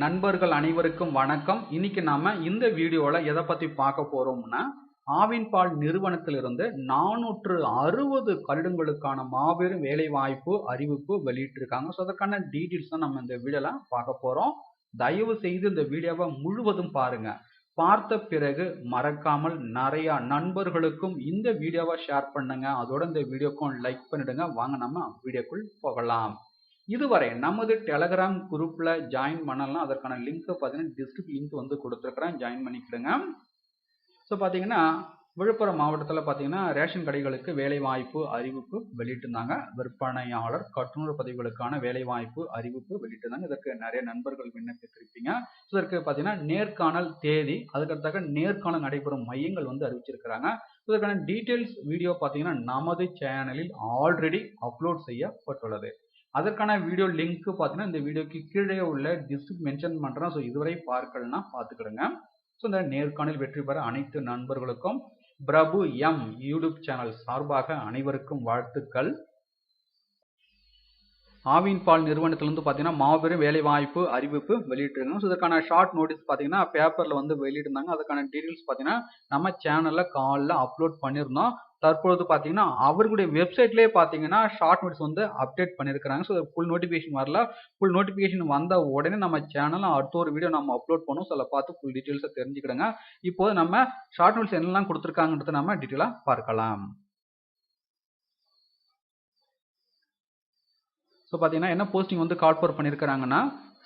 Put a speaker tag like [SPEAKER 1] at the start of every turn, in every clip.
[SPEAKER 1] நண்பர்கள் அனைவருக்கும் வணக்கம். இன்னைக்கு நாம இந்த வீடியோல எதை பத்தி பார்க்க போறோம்னா ஆவின் பால் நிறுவனத்திலிருந்து நானூற்று அறுபது கருடங்களுக்கான மாபெரும் வேலை வாய்ப்பு அறிவிப்பு வெளியிட்டிருக்காங்க. ஸோ அதற்கான டீட்டெயில்ஸ் தான் நம்ம இந்த வீடியோல பார்க்க போறோம். தயவு செய்து இந்த வீடியோவை முழுவதும் பாருங்க. பார்த்த பிறகு மறக்காமல் நிறைய நண்பர்களுக்கும் இந்த வீடியோவை ஷேர் பண்ணுங்க. அதோட இந்த வீடியோக்கும் லைக் பண்ணிடுங்க. வாங்க நம்ம வீடியோக்குள் போகலாம். இதுவரை நமது டெலகிராம் குரூப்பில் ஜாயின் பண்ணலாம். அதற்கான லிங்க்கை பார்த்தீங்கன்னா டிஸ்கிரிப் லிங்க் வந்து கொடுத்துருக்குறேன். ஜாயின் பண்ணிக்கிடுங்க. ஸோ பார்த்தீங்கன்னா விழுப்புரம் மாவட்டத்தில் பார்த்தீங்கன்னா ரேஷன் கடைகளுக்கு வேலைவாய்ப்பு அறிவிப்பு வெளியிட்டிருந்தாங்க. விற்பனையாளர் கட்டுநர் பதவிகளுக்கான வேலைவாய்ப்பு அறிவிப்பு வெளியிட்டிருந்தாங்க. இதற்கு நிறைய நண்பர்கள் விண்ணப்பித்திருப்பீங்க. ஸோ இதற்கு பார்த்தீங்கன்னா நேர்காணல் தேதி அதுக்கடுத்தாக நேர்காணல் நடைபெறும் மையங்கள் வந்து அறிவிச்சிருக்கிறாங்க. இதற்கான டீட்டெயில்ஸ் வீடியோ பார்த்தீங்கன்னா நமது சேனலில் ஆல்ரெடி அப்லோட் செய்யப்பட்டுள்ளது. அதற்கான வீடியோ லிங்க் பார்த்தீங்கன்னா இந்த வீடியோக்கு கீழே உள்ள டிஸ்கிரிப் மென்ஷன் பண்ணுறேன் ஸோ இதுவரை பார்க்கலன்னா பார்த்துக்கிடுங்க ஸோ இந்த நேர்காணல் வெற்றி பெற அனைத்து நண்பர்களுக்கும் பிரபு எம் யூடியூப் சேனல் சார்பாக அனைவருக்கும் வாழ்த்துக்கள். ஆவின் பால் நிறுவனத்திலிருந்து பார்த்தீங்கன்னா மாபெரும் வேலை வாய்ப்பு அறிவிப்பு வெளியிட்டிருக்காங்க. ஸோ இதற்கான ஷார்ட் நோட்டீஸ் பார்த்தீங்கன்னா பேப்பரில் வந்து வெளியிட்டிருந்தாங்க. அதுக்கான டீட்டெயில்ஸ் பார்த்தீங்கன்னா நம்ம சேனலில் காலில் அப்லோட் பண்ணியிருந்தோம். தற்பொழுது பார்த்தீங்கன்னா அவர்களுடைய வெப்சைட்லேயே பார்த்தீங்கன்னா ஷார்ட் நோட்ஸ் வந்து அப்டேட் பண்ணியிருக்கிறாங்க. ஸோ ஃபுல் நோட்டிஃபிகேஷன் வரல. ஃபுல் நோட்டிஃபிகேஷன் வந்த உடனே நம்ம சேனலில் அடுத்த ஒரு வீடியோ நம்ம அப்லோட் பண்ணுவோம். ஸோ பார்த்து ஃபுல் டீட்டெயில்ஸை தெரிஞ்சுக்கிடுங்க. இப்போது நம்ம ஷார்ட் நோட்ஸ் என்னெல்லாம் கொடுத்துருக்காங்கன்றத நம்ம டீட்டெயிலாக பார்க்கலாம். ஸோ பார்த்தீங்கன்னா என்ன போஸ்டிங் வந்து call for பண்ணியிருக்கிறாங்கன்னா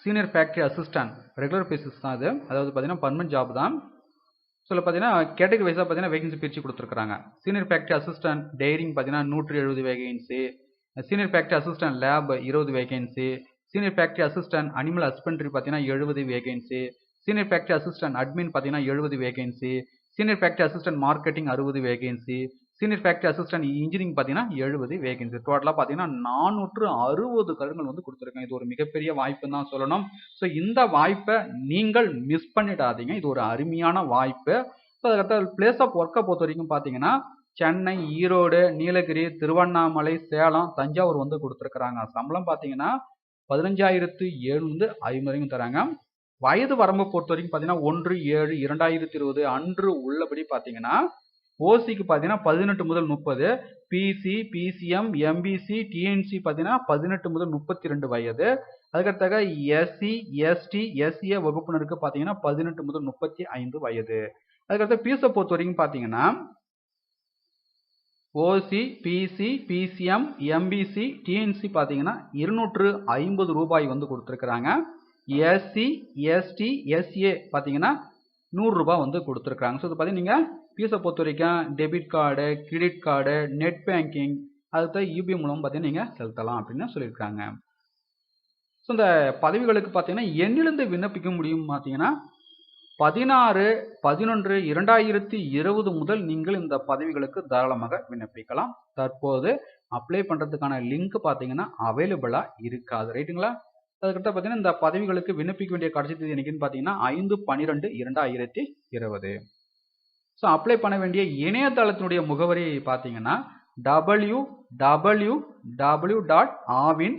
[SPEAKER 1] senior factory assistant regular basis தான் அது. அதாவது பார்த்தீங்கன்னா பர்மனன்ட் ஜாப் தான். ஸோ பார்த்தீங்கன்னா கேட்டகரி வைஸாக பார்த்தீங்கன்னா வேகன்சி பிரித்து கொடுத்துருக்காங்க சீனியர் ஃபேக்ட்ரி அசிஸ்டன்ட் டெய்ரிங் பார்த்தீங்கன்னா நூற்றி எழுபது vacancy senior factory assistant lab இருபது vacancy senior factory assistant animal husbandry பார்த்தீங்கன்னா எழுபது vacancy senior factory assistant admin பார்த்தீங்கன்னா எழுபது vacancy senior factory assistant marketing அறுபது vacancy senior factory assistant engineering பார்த்தீங்கன்னா எழுபது வேகன்சி டோட்டலாக பார்த்தீங்கன்னா நானூற்று அறுபது கருங்கள் வந்து கொடுத்துருக்காங்க இது ஒரு மிகப்பெரிய வாய்ப்பு தான் சொல்லணும். ஸோ இந்த வாய்ப்பை நீங்கள் மிஸ் பண்ணிடாதீங்க. இது ஒரு அருமையான வாய்ப்பு. ஸோ அதுக்கடுத்த பிளேஸ் ஆஃப் ஒர்க்கை பொறுத்த வரைக்கும் பார்த்தீங்கன்னா சென்னை ஈரோடு நீலகிரி திருவண்ணாமலை சேலம் தஞ்சாவூர் வந்து கொடுத்துருக்குறாங்க. சம்பளம் பார்த்தீங்கன்னா பதினஞ்சாயிரத்து ஏழுலேருந்து ஐம்பது வரைக்கும் தராங்க. வயது வரம்பை பொறுத்த வரைக்கும் பார்த்தீங்கன்னா ஒன்று ஏழு இரண்டாயிரத்தி இருபது அன்று உள்ளபடி பார்த்தீங்கன்னா ஓசிக்கு பார்த்தீங்கன்னா பதினெட்டு முதல் முப்பது பிசி பிசிஎம் எம்பிசி டிஎன்சி பார்த்தீங்கன்னா பதினெட்டு முதல் முப்பத்தி ரெண்டு வயது அதுக்கடுத்தாக எஸ்சி எஸ்டி எஸ்சிஏ வகுப்பினருக்கு பார்த்தீங்கன்னா பதினெட்டு முதல் முப்பத்தி ஐந்து வயது. அதுக்கடுத்த பிசை பொறுத்த வரைக்கும் பார்த்தீங்கன்னா OC BC BCM MBC DNC பார்த்தீங்கன்னா இருநூற்று ஐம்பது ரூபாய் வந்து கொடுத்துருக்குறாங்க. எஸ்சி எஸ்டி எஸ்ஏ பார்த்தீங்கன்னா நூறுரூபா வந்து கொடுத்துருக்காங்க ஸோ இது பார்த்தீங்கன்னா நீங்கள் ஃபீஸை பொறுத்த வரைக்கும் debit card credit card net banking அதுதான் யூபிஐ மூலம் பார்த்தீங்கன்னா நீங்கள் செலுத்தலாம் அப்படின்னு சொல்லியிருக்காங்க. ஸோ இந்த பதவிகளுக்கு பார்த்தீங்கன்னா எண்ணிலிருந்து விண்ணப்பிக்க முடியும் பார்த்தீங்கன்னா பதினாறு பதினொன்று இரண்டாயிரத்தி இருபது முதல் நீங்கள் இந்த பதவிகளுக்கு தாராளமாக விண்ணப்பிக்கலாம். தற்போது அப்ளை பண்ணுறதுக்கான லிங்க் பார்த்தீங்கன்னா அவைலபிளாக இருக்காது. ரைட்டுங்களா அதுக்கடுத்து பார்த்தீங்கன்னா இந்த பதவிகளுக்கு விண்ணப்பிக்க வேண்டிய கடைசி தேதி என்னைக்குன்னு பார்த்தீங்கன்னா ஐந்து பன்னிரெண்டு இரண்டாயிரத்தி இருபது. ஸோ அப்ளை பண்ண வேண்டிய இணையதளத்தினுடைய முகவரி பார்த்தீங்கன்னா W W W dot Aavin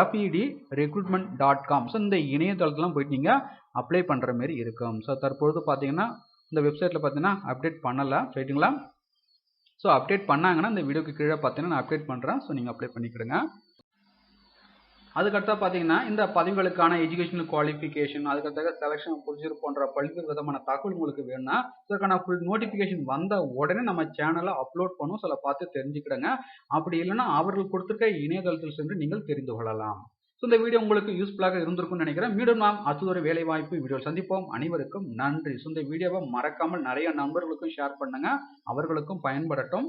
[SPEAKER 1] FED recruitment dot com so இந்த இணையதளத்துலாம் போயிட்டு நீங்கள் அப்ளை பண்ணுற மாரி இருக்கும். ஸோ தற்பொழுது பார்த்தீங்கன்னா இந்த வெப்சைட்டில் பார்த்தீங்கன்னா அப்டேட் பண்ணலை. ரைட்டுங்களா ஸோ அப்டேட் பண்ணாங்கன்னா இந்த வீடியோக்கு கீழே பார்த்தீங்கன்னா நான் அப்டேட் பண்ணுறேன் ஸோ நீங்கள் அப்ளை பண்ணிக்கிடுங்க. அதுக்கடுத்தா பார்த்தீங்கன்னா இந்த பதவிகளுக்கான எஜுகேஷனல் குவாலிஃபிகேஷன் அதுக்கடுத்த செலெக்ஷன் ப்ரொசீஜர் போன்ற பல்வேறு விதமான தகவல் உங்களுக்கு வேணும்னா இதற்கான ஃபுல் நோட்டிஃபிகேஷன் வந்த உடனே நம்ம சேனலை அப்லோட் பண்ணும் சில பார்த்து தெரிஞ்சுக்கிடுங்க. அப்படி இல்லைன்னா அவர்கள் கொடுத்துருக்க இணையதளத்தில் சென்று நீங்கள் தெரிந்து கொள்ளலாம். ஸோ இந்த வீடியோ உங்களுக்கு யூஸ்ஃபுல்லாக இருந்திருக்கும்னு நினைக்கிறேன். மீண்டும் நாம் அடுத்ததொரு வேலை வாய்ப்பு வீடியோ சந்திப்போம். அனைவருக்கும் நன்றி. ஸோ இந்த வீடியோவை மறக்காமல் நிறைய நண்பர்களுக்கும் ஷேர் பண்ணுங்க. அவர்களுக்கும் பயன்படட்டும்.